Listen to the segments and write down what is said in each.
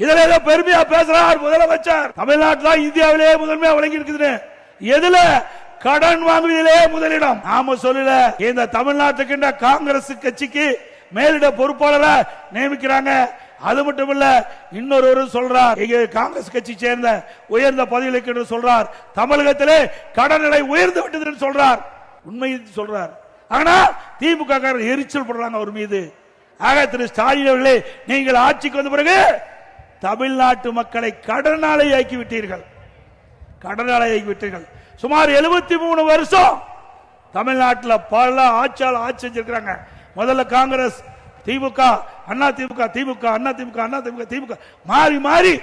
இதுல ஏதோ பெருமையா பேசுறார் முதலமைச்சர். தமிழ்நாட்டில் இந்தியாவிலேயே முதன்மையா வழங்கி இருக்குது எதுல கடன் வாங்குவதிலே முதலிடம். நாம சொல்லல இந்த தமிழ்நாட்டுக்கு காங்கிரஸ் கட்சிக்கு மேலிட பொறுப்பாளரை நியமிக்கிறாங்க. அது மட்டும் இல்ல இன்னொரு சொல்றார். இங்க காங்கிரஸ் கட்சி சேர்ந்த உயர்ந்த பதவிகளுக்கு என்று சொல்றார். தமிழகத்திலே கடன் நிலை உயர்ந்து விட்டது என்று சொல்றார். உண்மை சொல்றார். ஆனா திமுக எரிச்சல் படுறாங்க அவர் மீது. ஆக திரு ஸ்டாலின் அவர்களே நீங்கள் ஆட்சிக்கு வந்த பிறகு தமிழ்நாட்டு மக்களை கடனாளி ஆக்கி விட்டீர்கள் கடனாளி விட்டீர்கள் சுமார் 73 மூணு வருஷம் தமிழ்நாட்டில் பல ஆட்சியாளர் ஆட்சி செஞ்சிருக்கிறாங்க. முதல்ல காங்கிரஸ் திமுக அண்ணா திமுக திமுக அண்ணா திமுக அண்ணா திமுக திமுக. மாறி மாறி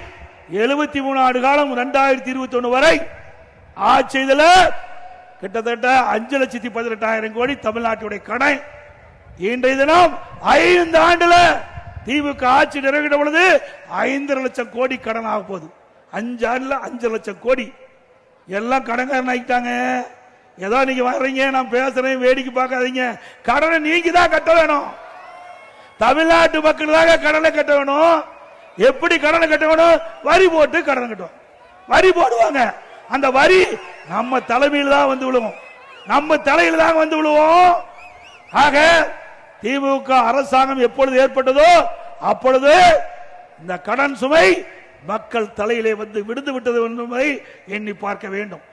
73 மூணு ஆண்டு காலம் ரெண்டாயிரத்தி இருபத்தி ஒண்ணு வரை ஆட்சி செய்தல கிட்டத்தட்ட அஞ்சு லட்சத்தி பதினெட்டாயிரம் கோடி தமிழ்நாட்டுடைய கடன் இன்றைய தினம் ஐந்து ஆண்டுல திமுக ஆட்சி நிறைவேற்ற பொழுது ஐந்தரை லட்சம் கோடி கடன் ஆக போகுது. அஞ்சு ஆண்டுல அஞ்சு லட்சம் கோடி. எல்லாம் கடன்காரன் ஆகிட்டாங்க ஏதோ நீங்க வர்றீங்க நான் பேசுறேன் வேடிக்கை பார்க்காதீங்க. கடனை நீங்க தான் கட்ட வேணும். தமிழ்நாட்டு மக்கள் தாங்க கடனை கட்ட வேணும். எப்படி கடனை கட்ட வேணும்? வரி போட்டு கடனை கட்டுவோம். வரி போடுவாங்க. அந்த வரி நம்ம தலைமையில் தான் வந்து விழுவோம் நம்ம தலையில் தான் வந்து விழுவோம். ஆக திமுக அரசாங்கம் எப்பொழுது ஏற்பட்டதோ அப்பொழுது இந்த கடன் சுமை மக்கள் தலையிலே வந்து விடுந்து விட்டது என்பதை எண்ணி பார்க்க வேண்டும்.